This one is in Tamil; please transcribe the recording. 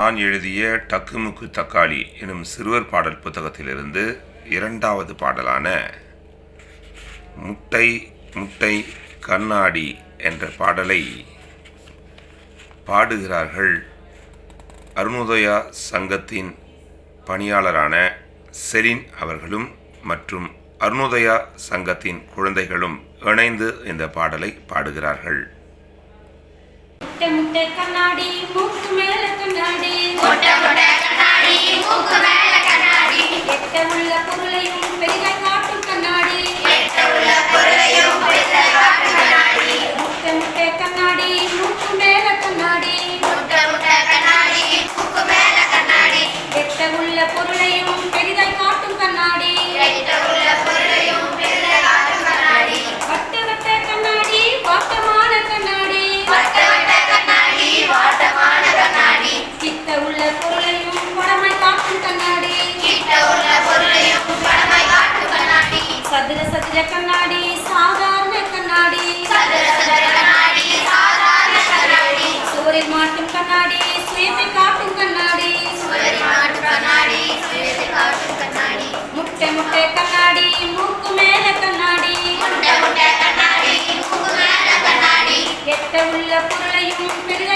நான் எழுதிய டக்குமுக்கு தக்காளி எனும் சிறுவர் பாடல் புத்தகத்திலிருந்து இரண்டாவது பாடலான முட்டை முட்டை கண்ணாடி என்ற பாடலை பாடுகிறார்கள் அருணோதயா சங்கத்தின் பணியாளரான செலின் அவர்களும் மற்றும் அருணோதயா சங்கத்தின் குழந்தைகளும் இணைந்து இந்த பாடலை பாடுகிறார்கள். முட்டை முட்டை கண்ணாடி மேலே சகல பொருளையும் Pedro Pereira.